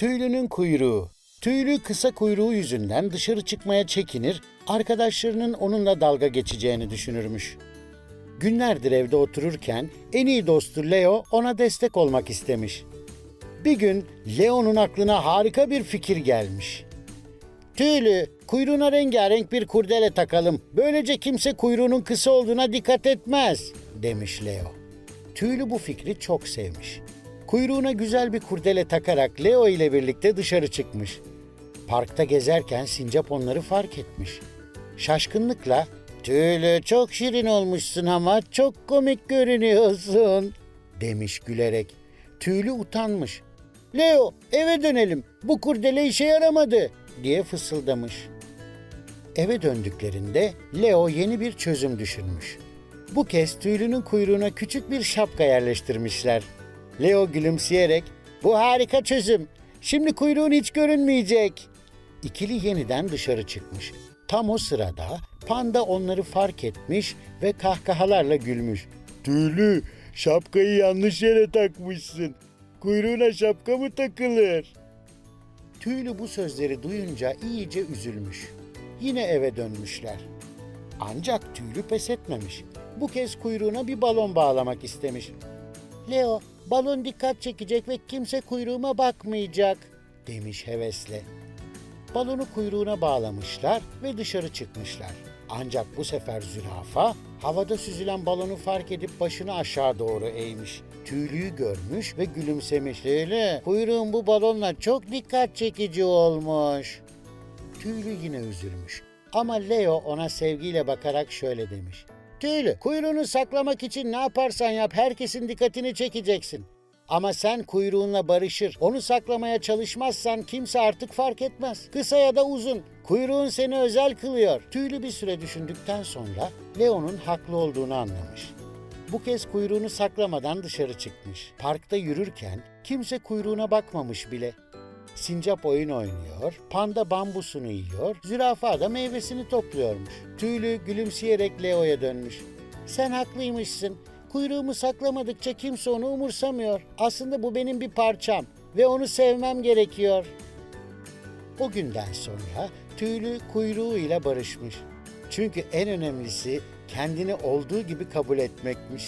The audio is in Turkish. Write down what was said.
Tüylünün kuyruğu. Tüylü kısa kuyruğu yüzünden dışarı çıkmaya çekinir, arkadaşlarının onunla dalga geçeceğini düşünürmüş. Günlerdir evde otururken en iyi dostu Leo ona destek olmak istemiş. Bir gün Leo'nun aklına harika bir fikir gelmiş. Tüylü, kuyruğuna rengarenk bir kurdele takalım. Böylece kimse kuyruğunun kısa olduğuna dikkat etmez, demiş Leo. Tüylü bu fikri çok sevmiş. Kuyruğuna güzel bir kurdele takarak Leo ile birlikte dışarı çıkmış. Parkta gezerken sincap onları fark etmiş. Şaşkınlıkla "Tüylü çok şirin olmuşsun ama çok komik görünüyorsun." demiş gülerek. Tüylü utanmış. "Leo, eve dönelim. Bu kurdele işe yaramadı." diye fısıldamış. Eve döndüklerinde Leo yeni bir çözüm düşünmüş. Bu kez tüylünün kuyruğuna küçük bir şapka yerleştirmişler. Leo gülümseyerek, bu harika çözüm. Şimdi kuyruğun hiç görünmeyecek. İkili yeniden dışarı çıkmış. Tam o sırada panda onları fark etmiş ve kahkahalarla gülmüş. Tüylü, şapkayı yanlış yere takmışsın. Kuyruğuna şapka mı takılır? Tüylü bu sözleri duyunca iyice üzülmüş. Yine eve dönmüşler. Ancak tüylü pes etmemiş. Bu kez kuyruğuna bir balon bağlamak istemiş. Leo, balon dikkat çekecek ve kimse kuyruğuma bakmayacak, demiş hevesle. Balonu kuyruğuna bağlamışlar ve dışarı çıkmışlar. Ancak bu sefer zürafa havada süzülen balonu fark edip başını aşağı doğru eğmiş. Tüylüyü görmüş ve gülümsemiş. Öyle, kuyruğun bu balonla çok dikkat çekici olmuş. Tüylü yine üzülmüş. Ama Leo ona sevgiyle bakarak şöyle demiş. Tüylü, kuyruğunu saklamak için ne yaparsan yap herkesin dikkatini çekeceksin. Ama sen kuyruğunla barışır, onu saklamaya çalışmazsan kimse artık fark etmez. Kısa ya da uzun, kuyruğun seni özel kılıyor. Tüylü bir süre düşündükten sonra Leo'nun haklı olduğunu anlamış. Bu kez kuyruğunu saklamadan dışarı çıkmış. Parkta yürürken kimse kuyruğuna bakmamış bile. Sincap oyun oynuyor, panda bambusunu yiyor, zürafa da meyvesini topluyormuş. Tüylü gülümseyerek Leo'ya dönmüş. Sen haklıymışsın. Kuyruğumu saklamadıkça kimse onu umursamıyor. Aslında bu benim bir parçam ve onu sevmem gerekiyor. O günden sonra tüylü kuyruğuyla barışmış. Çünkü en önemlisi kendini olduğu gibi kabul etmekmiş.